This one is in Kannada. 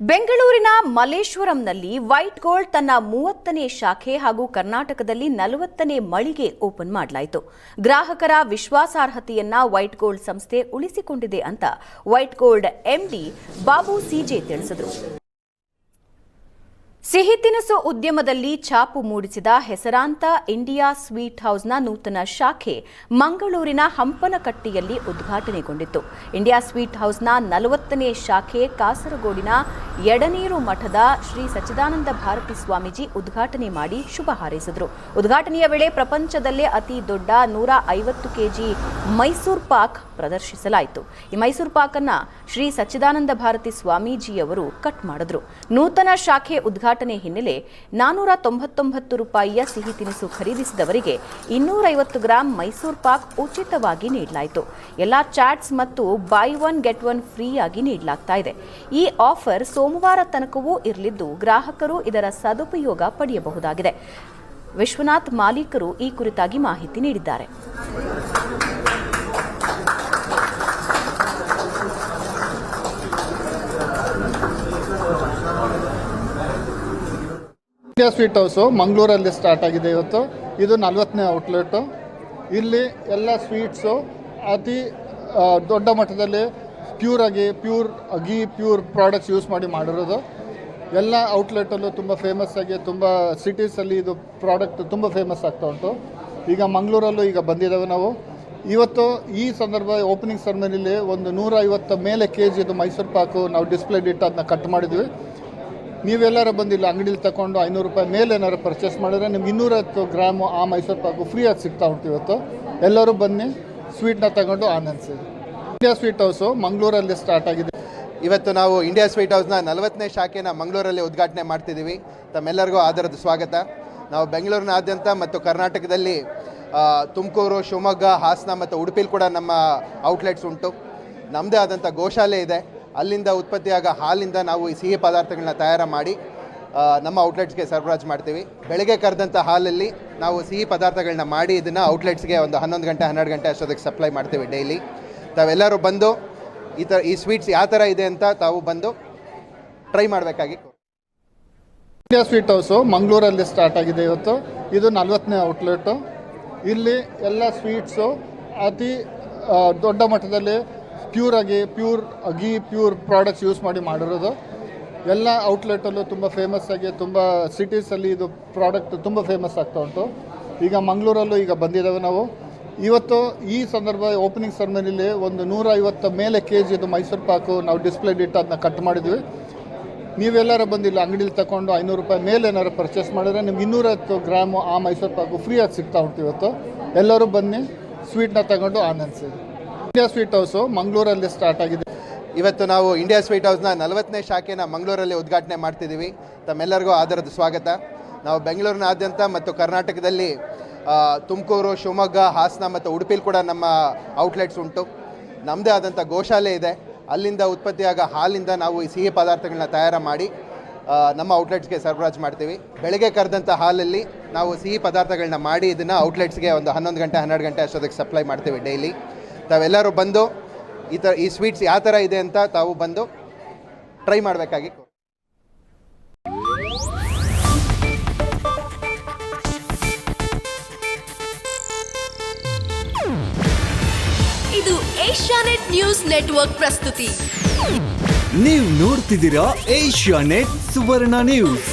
ಬೆಂಗಳೂರಿನ ಮಲ್ಲೇಶ್ವರಂನಲ್ಲಿ ವೈಟ್ ಗೋಲ್ಡ್ ತನ್ನ ಮೂವತ್ತನೇ ಶಾಖೆ ಹಾಗೂ ಕರ್ನಾಟಕದಲ್ಲಿ ನಲವತ್ತನೇ ಮಳಿಗೆ ಓಪನ್ ಮಾಡಲಾಯಿತು. ಗ್ರಾಹಕರ ವಿಶ್ವಾಸಾರ್ಹತೆಯನ್ನ ವೈಟ್ ಗೋಲ್ಡ್ ಸಂಸ್ಥೆ ಉಳಿಸಿಕೊಂಡಿದೆ ಅಂತ white gold MD Babu C J ತಿಳಿಸಿದರು. ಸಿಹಿ ತಿನಿಸು ಉದ್ಯಮದಲ್ಲಿ ಛಾಪು ಮೂಡಿಸಿದ ಹೆಸರಾಂತ ಇಂಡಿಯಾ ಸ್ವೀಟ್ ಹೌಸ್ನ ನೂತನ ಶಾಖೆ ಮಂಗಳೂರಿನ ಹಂಪನಕಟ್ಟಿಯಲ್ಲಿ ಉದ್ಘಾಟನೆಗೊಂಡಿತು ಇಂಡಿಯಾ ಸ್ವೀಟ್ ಹೌಸ್ನ ನಲವತ್ತನೇ ಶಾಖೆ ಕಾಸರಗೋಡಿನ ಎಡನೀರು ಮಠದ ಶ್ರೀ ಸಚ್ಚಿದಾನಂದ ಭಾರತಿ ಸ್ವಾಮೀಜಿ ಉದ್ಘಾಟನೆ ಮಾಡಿ ಶುಭ ಹಾರೈಸಿದರು. ಉದ್ಘಾಟನೆಯ ವೇಳೆ ಪ್ರಪಂಚದಲ್ಲೇ ಅತಿ ದೊಡ್ಡ ನೂರ ಐವತ್ತು ಕೆಜಿ ಮೈಸೂರು ಪಾಕ್ ಪ್ರದರ್ಶಿಸಲಾಯಿತು. ಈ ಮೈಸೂರು ಪಾಕನ್ನ ಶ್ರೀ ಸಚ್ಚಿದಾನಂದ ಭಾರತಿ ಸ್ವಾಮೀಜಿಯವರು ಕಟ್ ಮಾಡಿದ್ರು. ನೂತನ ಶಾಖೆ ಉದ್ಘಾಟನೆ ಹಿನ್ನೆಲೆ ನಾನೂರ ತೊಂಬತ್ತೊಂಬತ್ತು ರೂಪಾಯಿಯ ಸಿಹಿ ತಿನಿಸು ಖರೀದಿಸಿದವರಿಗೆ ಇನ್ನೂರೈವತ್ತು ಗ್ರಾಂ ಮೈಸೂರು ಪಾಕ್ ಉಚಿತವಾಗಿ ನೀಡಲಾಯಿತು. ಎಲ್ಲಾ ಚಾಟ್ಸ್ ಮತ್ತು buy one, get one free ಆಗಿ ನೀಡಲಾಗ್ತಾ ಇದೆ. ಈ ಆಫರ್ ಸೋಮವಾರ ತನಕವೂ ಇರಲಿದ್ದು, ಗ್ರಾಹಕರು ಇದರ ಸದುಪಯೋಗ ಪಡೆಯಬಹುದಾಗಿದೆ. ವಿಶ್ವನಾಥ್ ಮಾಲೀಕರು ಈ ಕುರಿತಾಗಿ ಮಾಹಿತಿ ನೀಡಿದ್ದಾರೆ. ಸ್ವೀಟ್ ಹೌಸು ಮಂಗಳೂರಲ್ಲಿ ಸ್ಟಾರ್ಟ್ ಆಗಿದೆ ಇವತ್ತು. ಇದು ನಲ್ವತ್ತನೇ ಔಟ್ಲೆಟು. ಇಲ್ಲಿ ಎಲ್ಲ ಸ್ವೀಟ್ಸು ಅತಿ ದೊಡ್ಡ ಮಟ್ಟದಲ್ಲಿ ಪ್ಯೂರ್ ಆಗಿ pure ghee pure products use ಮಾಡಿ ಮಾಡಿರೋದು. ಎಲ್ಲ ಔಟ್ಲೆಟಲ್ಲೂ ತುಂಬ ಫೇಮಸ್ ಆಗಿ, ತುಂಬ ಸಿಟೀಸಲ್ಲಿ ಇದು ಪ್ರಾಡಕ್ಟ್ ತುಂಬ ಫೇಮಸ್ ಆಗ್ತಾ ಉಂಟು. ಈಗ ಮಂಗಳೂರಲ್ಲೂ ಈಗ ಬಂದಿದ್ದೇವೆ ನಾವು. ಇವತ್ತು ಈ ಸಂದರ್ಭ ಓಪನಿಂಗ್ ಸೆರೆಮನಿಲಿ ಒಂದು ನೂರ ಐವತ್ತ ಮೇಲೆ ಕೆ ಜಿದು ಮೈಸೂರು ಪಾಕು ನಾವು ಡಿಸ್ಪ್ಲೇ ಇಟ್ಟು ಅದನ್ನ ಕಟ್ ಮಾಡಿದ್ವಿ. ನೀವೆಲ್ಲರೂ ಬಂದಿಲ್ಲ, ಅಂಗಡಿಲಿ ತಗೊಂಡು ಐನೂರು ರೂಪಾಯಿ ಮೇಲೆ ಏನಾರು ಪರ್ಚೇಸ್ ಮಾಡಿದ್ರೆ ನಿಮ್ಗೆ ಇನ್ನೂರೈವತ್ತು ಗ್ರಾಮು ಆ ಮೈಸೂರು ಪಾಕು ಫ್ರೀಯಾಗಿ ಸಿಗ್ತಾ ಇವತ್ತು. ಎಲ್ಲರೂ ಬನ್ನಿ ಸ್ವೀಟ್ನ ತಗೊಂಡು ಆನಂದಿಸಿ ಇಂಡಿಯಾ ಸ್ವೀಟ್ ಹೌಸು ಮಂಗಳೂರಲ್ಲಿ ಸ್ಟಾರ್ಟ್ ಆಗಿದೆ. ಇವತ್ತು ನಾವು ಇಂಡಿಯಾ ಸ್ವೀಟ್ ಹೌಸ್ನ ನಲವತ್ತನೇ ಶಾಖೆನ ಮಂಗಳೂರಲ್ಲಿ ಉದ್ಘಾಟನೆ ಮಾಡ್ತಿದ್ದೀವಿ. ತಮ್ಮೆಲ್ಲರಿಗೂ ಆಧಾರದ ಸ್ವಾಗತ. ನಾವು ಬೆಂಗಳೂರಿನಾದ್ಯಂತ ಮತ್ತು ಕರ್ನಾಟಕದಲ್ಲಿ ತುಮಕೂರು, ಶಿವಮೊಗ್ಗ, ಹಾಸನ ಮತ್ತು ಉಡುಪಿಲಿ ಕೂಡ ನಮ್ಮ ಔಟ್ಲೆಟ್ಸ್ ಉಂಟು. ನಮ್ಮದೇ ಆದಂಥ ಗೋಶಾಲೆ ಇದೆ. ಅಲ್ಲಿಂದ ಉತ್ಪತ್ತಿಯಾಗ ಹಾಲಿಂದ ನಾವು ಈ ಸಿಹಿ ಪದಾರ್ಥಗಳನ್ನ ತಯಾರು ಮಾಡಿ ನಮ್ಮ ಔಟ್ಲೆಟ್ಸ್ಗೆ ಸರಬರಾಜು ಮಾಡ್ತೀವಿ. ಬೆಳಗ್ಗೆ ಕರೆದಂಥ ಹಾಲಲ್ಲಿ ನಾವು ಸಿಹಿ ಪದಾರ್ಥಗಳನ್ನ ಮಾಡಿ ಇದನ್ನು ಔಟ್ಲೆಟ್ಸ್ಗೆ ಒಂದು ಹನ್ನೊಂದು ಗಂಟೆ, ಹನ್ನೆರಡು ಗಂಟೆ ಅಷ್ಟೊತ್ತಿಗೆ ಸಪ್ಲೈ ಮಾಡ್ತೀವಿ ಡೈಲಿ ತಾವೆಲ್ಲರೂ ಬಂದು ಈ ಥರ ಈ ಸ್ವೀಟ್ಸ್ ಯಾವ ಥರ ಇದೆ ಅಂತ ತಾವು ಬಂದು ಟ್ರೈ ಮಾಡಬೇಕಾಗಿ. ಇಂಡಿಯಾ ಸ್ವೀಟ್ ಹೌಸು ಮಂಗಳೂರಲ್ಲಿ ಸ್ಟಾರ್ಟ್ ಆಗಿದೆ ಇವತ್ತು. ಇದು ನಲ್ವತ್ತನೇ ಔಟ್ಲೆಟು ಇಲ್ಲಿ ಎಲ್ಲ ಸ್ವೀಟ್ಸು ಅತಿ ದೊಡ್ಡ ಮಟ್ಟದಲ್ಲಿ ಪ್ಯೂರ್ ಆಗಿ ಪ್ಯೂರ್ ಅಗಿ ಪ್ಯೂರ್ ಪ್ರಾಡಕ್ಟ್ಸ್ ಯೂಸ್ ಮಾಡಿ ಮಾಡಿರೋದು. ಎಲ್ಲ ಔಟ್ಲೆಟಲ್ಲೂ ತುಂಬ ಫೇಮಸ್ ಆಗಿ, ತುಂಬ ಸಿಟೀಸಲ್ಲಿ ಇದು ಪ್ರಾಡಕ್ಟ್ ತುಂಬ ಫೇಮಸ್ ಆಗ್ತಾ ಉಂಟು. ಈಗ ಮಂಗಳೂರಲ್ಲೂ ಈಗ ಬಂದಿದ್ದಾವೆ ನಾವು. ಇವತ್ತು ಈ ಸಂದರ್ಭ ಓಪನಿಂಗ್ ಸೆರೆಮನಿಲಿ ಒಂದು ನೂರ ಐವತ್ತ ಮೇಲೆ ಕೆ ಜಿದು ಮೈಸೂರು ಪಾಕು ನಾವು ಡಿಸ್ಪ್ಲೇ ಇಟ್ಟು ಅದನ್ನ ಕಟ್ ಮಾಡಿದ್ವಿ. ನೀವೆಲ್ಲರೂ ಬಂದಿಲ್ಲ, ಅಂಗಡಿಲಿ ತಗೊಂಡು ಐನೂರು ರೂಪಾಯಿ ಮೇಲೆ ಏನಾದ್ರು ಪರ್ಚೇಸ್ ಮಾಡಿದ್ರೆ ನಿಮ್ಗೆ ಇನ್ನೂರೈವತ್ತು ಗ್ರಾಮು ಆ ಮೈಸೂರು ಪಾಕು ಫ್ರೀಯಾಗಿ ಸಿಗ್ತಾ ಉಂಟು ಇವತ್ತು. ಎಲ್ಲರೂ ಬನ್ನಿ ಸ್ವೀಟ್ನ ತಗೊಂಡು ಆನಂದಿಸಿ. ಇಂಡಿಯಾ ಸ್ವೀಟ್ ಹೌಸು ಮಂಗಳೂರಲ್ಲಿ ಸ್ಟಾರ್ಟ್ ಆಗಿದೆ. ಇವತ್ತು ನಾವು ಇಂಡಿಯಾ ಸ್ವೀಟ್ ಹೌಸ್ನ ನಲವತ್ತನೇ ಶಾಖೆನ ಮಂಗಳೂರಲ್ಲಿ ಉದ್ಘಾಟನೆ ಮಾಡ್ತಿದ್ದೀವಿ. ತಮ್ಮೆಲ್ಲರಿಗೂ ಆಧಾರದ ಸ್ವಾಗತ. ನಾವು ಬೆಂಗಳೂರಿನಾದ್ಯಂತ ಮತ್ತು ಕರ್ನಾಟಕದಲ್ಲಿ ತುಮಕೂರು, ಶಿವಮೊಗ್ಗ, ಹಾಸನ ಮತ್ತು ಉಡುಪಿಲಿ ಕೂಡ ನಮ್ಮ ಔಟ್ಲೆಟ್ಸ್ ಉಂಟು. ನಮ್ಮದೇ ಆದಂಥ ಗೋಶಾಲೆ ಇದೆ. ಅಲ್ಲಿಂದ ಉತ್ಪತ್ತಿಯಾಗ ಹಾಲಿಂದ ನಾವು ಈ ಸಿಹಿ ಪದಾರ್ಥಗಳನ್ನ ತಯಾರು ಮಾಡಿ ನಮ್ಮ ಔಟ್ಲೆಟ್ಸ್ಗೆ ಸರಬರಾಜು ಮಾಡ್ತೀವಿ. ಬೆಳಗ್ಗೆ ಕರೆದಂಥ ಹಾಲಲ್ಲಿ ನಾವು ಸಿಹಿ ಪದಾರ್ಥಗಳನ್ನ ಮಾಡಿ ಇದನ್ನು ಔಟ್ಲೆಟ್ಸ್ಗೆ ಒಂದು ಹನ್ನೊಂದು ಗಂಟೆ, ಹನ್ನೆರಡು ಗಂಟೆ ಅಷ್ಟೊತ್ತಿಗೆ ಸಪ್ಲೈ ಮಾಡ್ತೀವಿ ಡೈಲಿ ತಾವೆಲ್ಲರೂ ಬಂದು ಈ ಥರ ಈ ಸ್ವೀಟ್ಸ್ ಯಾವ ಥರ ಇದೆ ಅಂತ ತಾವು ಬಂದು ಟ್ರೈ ಮಾಡಬೇಕಾಗಿ ಇದು ಏಷ್ಯಾನೆಟ್ ನ್ಯೂಸ್ ನೆಟ್ವರ್ಕ್ ಪ್ರಸ್ತುತಿ. ನೀವು ನೋಡ್ತಿದ್ದೀರಾ ಏಷ್ಯಾನೆಟ್ ಸುವರ್ಣ ನ್ಯೂಸ್